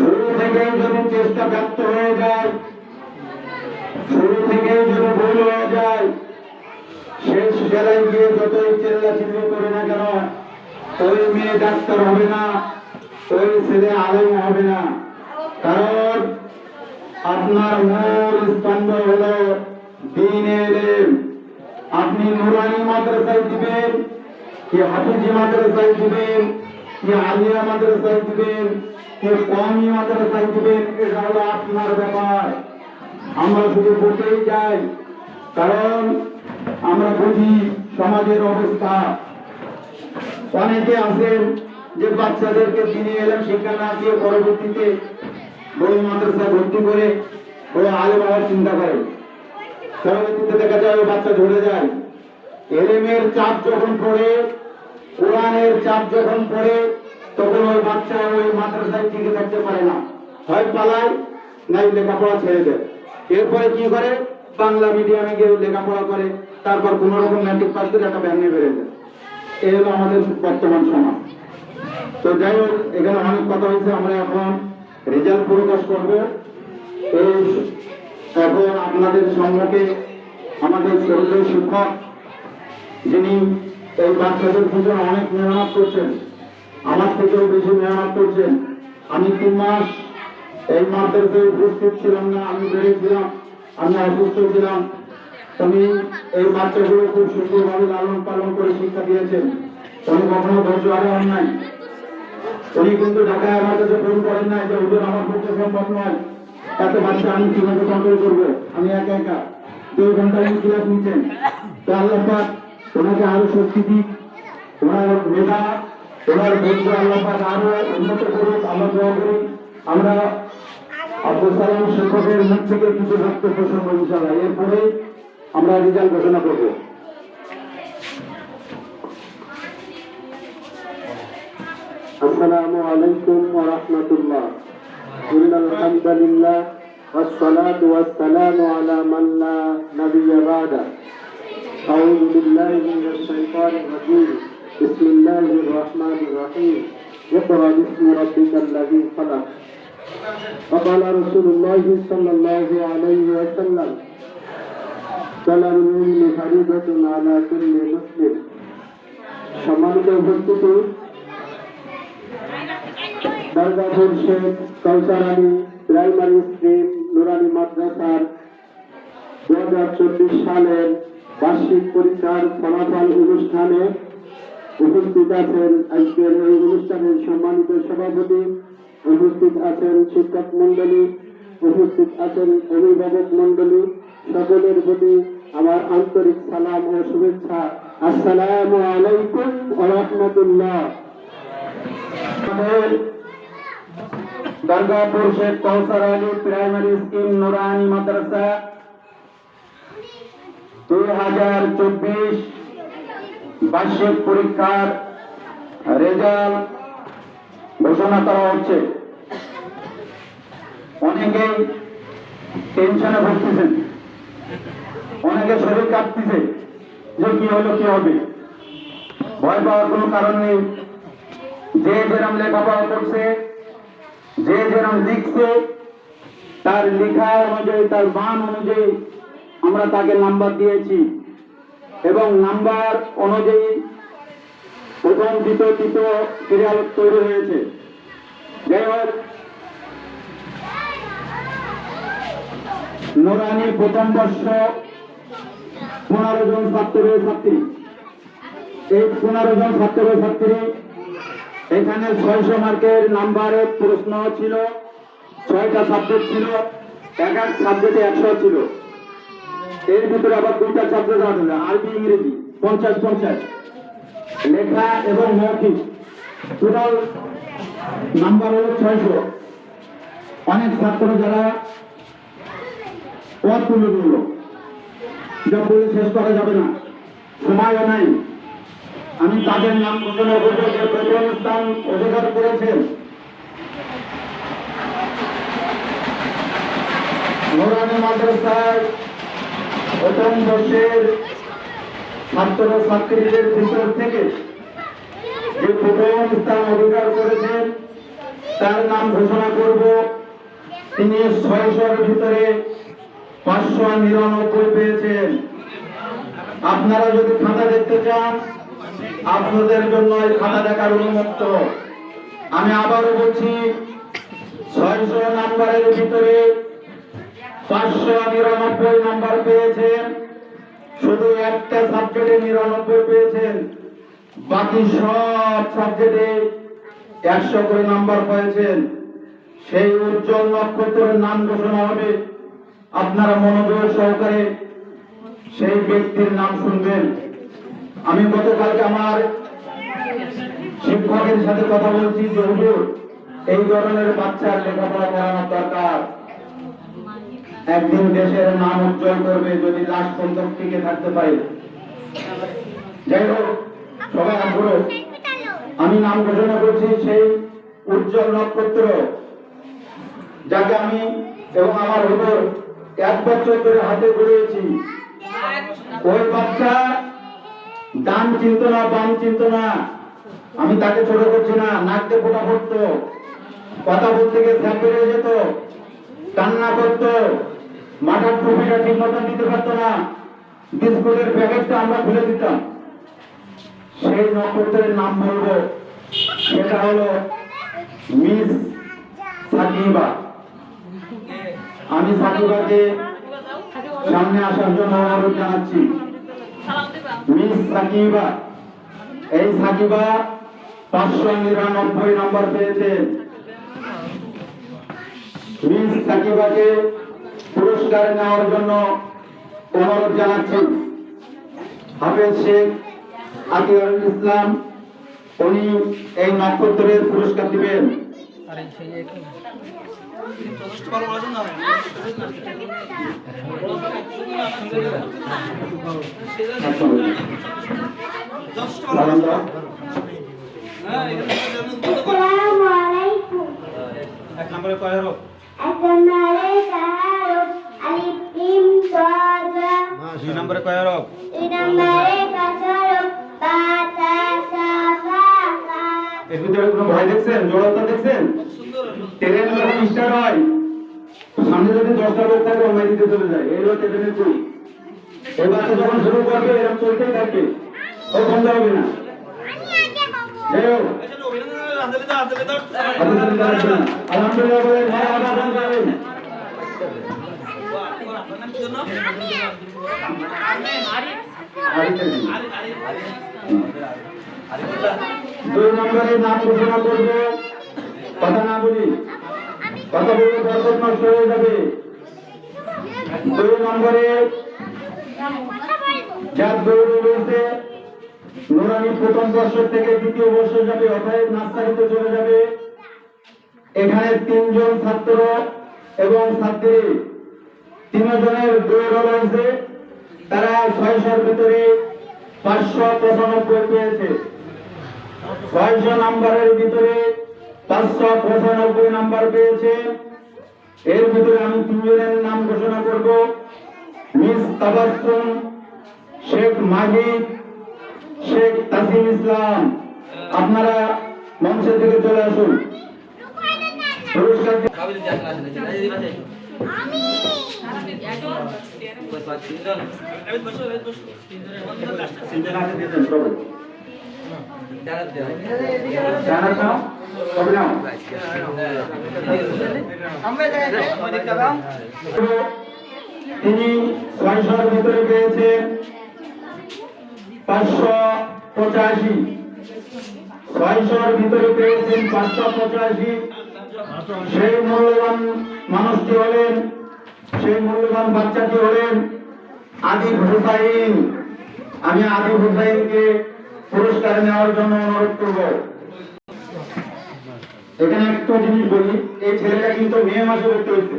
শুরু থেকেই যদি চেষ্টা ব্যর্থ হয়ে যায়, শুরু থেকেই যদি ভুল হয়ে যায়, শেষ বেলায় গিয়ে যতই চেল্লা চিল্লি করে না কেন, ওই মেয়ে ডাক্তার হবে না, ওই ছেলে আলেম হবে না। কারণ আপনার মূল স্তম্ভ হলো দিন এলেম আপনি নুরানি মাদ্রাসায় দিবেন, কি হাফিজি মাদ্রাসায় দিবেন, কি আলিয়া মাদ্রাসায় দিবেন কি কমি মাদ্রাসায় দিবেন এটা হলো আপনার ব্যাপার। আমরা শুধু বলতেই যাই, কারণ আমরা বুঝি সমাজের অবস্থা। অনেকে আছেন যে বাচ্চাদেরকে দিনে এলাম শিক্ষা না দিয়ে পরবর্তীতে বড় মাদ্রাসায় ভর্তি করে ওই আলেম হওয়ার চিন্তা করে। পরবর্তীতে দেখা যায় ওই বাচ্চা ঝরে যায়। এলেমের চাপ যখন পড়ে, কোরআনের চাপ যখন পড়ে তখন ওই বাচ্চা ওই মাদ্রাসায় টিকে থাকতে পারে না। হয় পালায়, নাই লেখাপড়া ছেড়ে দেয়। এরপরে কি করে? বাংলা মিডিয়ামে গিয়ে লেখাপড়া করে, তারপর কোন রকম ম্যাট্রিক পাস করে একটা ব্যাঙ্গে বেড়ে যায়। এই হলো আমাদের বর্তমান সমাজ। তো যাই হোক, এখানে অনেক কথা হয়েছে, আমরা এখন রেজাল্ট প্রকাশ করব। এখন আপনাদের সম্মুখে আমাদের শ্রদ্ধেয় শিক্ষক যিনি এই বাচ্চাদের পিছনে অনেক মেহনত করছেন আমার থেকেও বেশি মেহনত করছেন। আমি তিন মাস এই মাদ্রাসায় উপস্থিত ছিলাম না, আমি বেড়েছিলাম আমি অসুস্থ ছিলাম। উনি এই বাচ্চাগুলো খুব সুন্দরভাবে লালন পালন করে শিক্ষা দিয়েছেন। উনি কখনো ধৈর্য হারান নাই। উনি কিন্তু ঢাকায় আমার কাছে ফোন করেন নাই যে, হুজুর, আমার পক্ষে সম্ভব নয়। এত বাচ্চা আমি কীভাবে কন্ট্রোল করব? আমি একা একা। দুই ঘণ্টা উনি ক্লাস নিচ্ছেন। তো আল্লাহ ওনাকে আরও শক্তি দিক। ওনার মেধা ওনার ধৈর্য আল্লাহ পাক আরো উন্নত করুক আমরা দোয়া করি আমরা আব্দুল সালাম শিক্ষকের মুখ থেকে কিছু বক্তব্য শুনবো ইনশাল্লাহ এরপরে আমরা রেজাল্ট ঘোষণা করবো السلام عليكم ورحمة الله إن الحمد لله والصلاة والسلام على من لا نبي بعده أعوذ بالله من الشيطان الرجيم بسم الله الرحمن الرحيم اقرأ باسم ربك الذي خلق وقال رسول الله صلى الله عليه وسلم طلب العلم فريضة على كل مسلم সম্মানিত উপস্থিতি দরগাপুর শেখ কৌসার আলী প্রাইমারি স্কুল নুরানি মাদ্রাসার দু হাজার চব্বিশ সালের বার্ষিক পরীক্ষার ফলাফল অনুষ্ঠানে উপস্থিত আছেন আজকের এই অনুষ্ঠানের সম্মানিত সভাপতি, উপস্থিত আছেন শিক্ষক মন্ডলী উপস্থিত আছেন অভিভাবক মন্ডলী সকলের প্রতি আমার আন্তরিক সালাম ও শুভেচ্ছা। আসসালামু আলাইকুম রাহমাতুল্লাহ। দরগাপুর শেখ কৌসার আলী প্রাইমারি স্কুল নুরানি মাদ্রাসা দুই হাজার চব্বিশ বার্ষিক পরীক্ষার রেজাল্ট ঘোষণা করা হচ্ছে। অনেকেই টেনশনে ভুগতেছেন। অনেকে শরীর কাঁপতেছে যে কি হলো, কি হবে। ভয় পাওয়ার কোনো কারণ নেই। যে যেরম লেখাপড়া করছে, যে যেরম লিখছে, তার লেখা অনুযায়ী, তার মান অনুযায়ী আমরা তাকে নাম্বার দিয়েছি। এবং নাম্বার অনুযায়ী প্রথম, দ্বিতীয়, তৃতীয় সিরিয়াল তৈরি হয়েছে। যাই হোক, নোরানি প্রথম বর্ষ পনেরো জন ছাত্র ছাত্রী। এই পনেরো জন ছাত্র ছাত্রী, এখানে ছয়শো মার্কের নাম্বারের প্রশ্ন ছিল, ছয়টা সাবজেক্ট ছিল, এক এক সাবজেক্টে একশো ছিল। এর ভিতরে আবার দুইটা সাবজেক্ট আছে আরবি, ইংরেজি, পঞ্চাশ পঞ্চাশ। লেখা এবং মৌখিক। টোটাল নাম্বার হলো ছয়শো। অনেক ছাত্র যারা পথ তুলে দিল যা বলে শেষ করা যাবে না। সময়ও নাই। আমি তাদের নাম ঘোষণা করব যে প্রথম স্থান অধিকার করেছেন মাদ্রাসায় প্রথম বর্ষের ছাত্র ছাত্রীদের ভিতর থেকে যে প্রথম স্থান অধিকার করেছেন, তার নাম ঘোষণা করব। তিনি ছয়শোর ভিতরে পাঁচশো নিরানব্বই পেয়েছেন। আপনারা যদি খাতা দেখতে চান, আপনাদের জন্য এই খাতা দেখার উন্মুক্ত। আমি আবারও বলছি, ছয়শো নাম্বারের ভিতরে পাঁচশো নিরানব্বই নাম্বার পেয়েছেন শুধু একটা সাবজেক্টে নিরানব্বই পেয়েছেন। বাকি সব সাবজেক্টে একশো করে নাম্বার পেয়েছেন সেই উজ্জ্বল নক্ষত্রের নাম ঘোষণা হবে। আপনারা মনোযোগ সহকারে সেই ব্যক্তির নাম শুনবেন। আমি গতকালকে আমার শিক্ষকের সাথে কথা বলছি যে এই ধরনের বাচ্চার লেখাপড়া করানো দরকার। একদিন দেশের নাম উজ্জ্বল করবে যদি লাশ পর্যন্ত টিকে থাকতে পারে। যাই হোক, সবাই আগ্রহ আমি নাম ঘোষণা করছি সেই উজ্জ্বল নক্ষত্র, যাকে আমি এবং আমার হুজুর এক বছর ধরে হাতে ঘুরিয়েছি। ওই বাচ্চা ডান চিন্ত না বাম চিন্ত না আমি তাকে ছোট করছি না নাকতে ফোটা পড়তো। কথা বলতে গিয়ে স্যাপ বেড়ে যেত। কান্না করতো, মাথার টুপিটা ঠিক মতন দিতে পারতো না, বিস্কুটের প্যাকেটটা আমরা খুলে দিতাম। সেই নক্ষত্রের নাম বলব, সেটা হলো মিস সাকিবা। আমি সাকিবাকে সামনে আসার জন্য অনুরোধ জানাচ্ছি। মিস সাকিবা, এই সাকিবা পাঁচশো নিরানব্বই নম্বর পেয়েছেন মিস সাকিবাকে পুরস্কার নেওয়ার জন্য অনুরোধ জানাচ্ছি। হাফেজ শেখ আতিউল ইসলাম উনি এই নক্ষত্রের পুরস্কার দিবেন। এক নম্বরে কয় দুই নম্বরে কয় হরফ দুই নম্বরে কাসরুফ বা তা সা ফা ফা এর ভিতরে কোনো ভয় দেখছেন? জড়তা দেখছেন? ট্রেন যখন হয় সামনে যদি দশটা লোক থাকে ওমাই দিতে চলে যায়। এই হলো ট্রেনের এই বাচ্চা যখন শুরু করবে এরকম চলতেই থাকবে। ও বন্ধ হবে না। যাই হোক। দুই নম্বরে নাম ঘোষণা করব কথা না বলি কথা বললে বরকত নষ্ট হয়ে যাবে দুই নম্বরে যার দৌড়ে রয়েছে নুরানি প্রথম বর্ষ থেকে দ্বিতীয় বর্ষ যাবে, অতএব নার্সারিতে চলে যাবে। এখানে তিনজন ছাত্র এবং ছাত্রী। তিনজনের দৌড় রয়েছে তারা ছয়শোর ভিতরে পাঁচশো পঁচানব্বই পেয়েছে। ছয়শো নাম্বারের ভিতরে পাঁচশো পঁচানব্বই নাম্বার পেয়েছে। এর ভিতরে আমি তিনজনের নাম ঘোষণা করব। মিস তাবাসসুম শেখ মাহিদ শেখ ইসলাম আপনারা মঞ্চের দিকে চলে আসুন? তিনি ছয়শোর ভিতরে পেয়েছেন পাঁচশো পঁচাশি। ছয়শোর ভিতরে পেয়েছেন পাঁচশো পঁচাশি। সেই মূল্যবান মানুষটি হলেন, সেই মূল্যবান বাচ্চাটি হলেন আদিব হুসাইন। আমি আদিব হুসাইনকে পুরস্কার নেওয়ার জন্য অনুরোধ করব। এখানে একটা জিনিস বলি, এই ছেলেটা কিন্তু মে মাসে ভর্তি হয়েছে।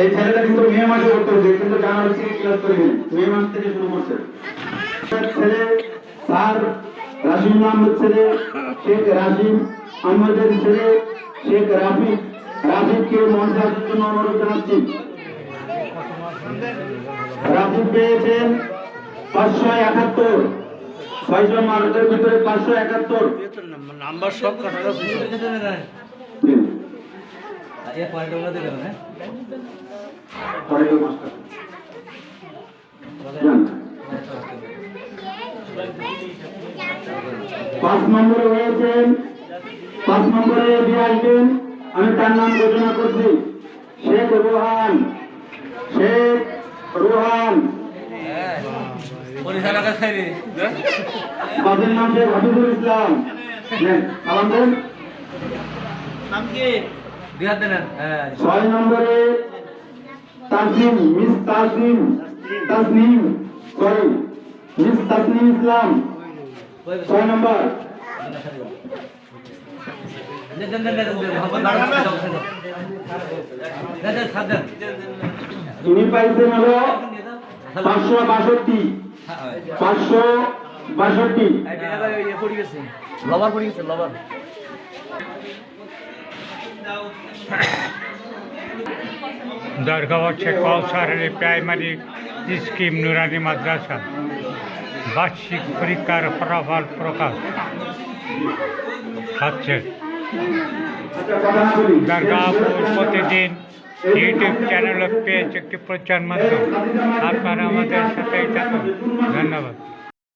এই ছেলেটা কিন্তু মে মাসে ভর্তি হয়েছে, কিন্তু জানুয়ারি থেকে ক্লাস করেনি, মে মাস থেকে শুরু করছে। ছেলে স্যার রাশিম আহমদ ছেলে শেখ রাশিম আহমদের ছেলে শেখ রাফিক। রাফিককে মঞ্চে আসার জন্য অনুরোধ জানাচ্ছি। রাফিক পেয়েছেন পাঁচশো একাত্তর। ছয়জন মানুষের ভিতরে পাঁচশো একাত্তর। নাম্বার সব কাছাকাছি পরে মাস্টার। পাঁচ নম্বরে হয়েছেন পাঁচ নম্বরে দিয়ে আসবেন। আমি তার নাম ঘোষণা করছি। শেখ রোহান শেখ রোহান। বাদের নাম শেখ হাফিজুল ইসলাম। সালাম দেন। ছয় নম্বরে Tasnim miss Tasnim. Tasnim sorry. Miss Tasnim Islam. ছয় নম্বর। তিনি পাইছেন হলো পাঁচশো বাষট্টি। পাঁচশো বাষট্টি। লবার পড়ে গেছে লবার। দরগাহ হচ্ছে কৌসারের প্রাইমারি স্কিম নুরানি মাদ্রাসা। বার্ষিক পরীক্ষার ফলাফল প্রকাশ হচ্ছে। দরগাহপুর প্রতিদিন ইউটিউব চ্যানেল পেজ একটি প্রচার মাধ্যম আপনারা আমাদের সাথেই থাকুন ধন্যবাদ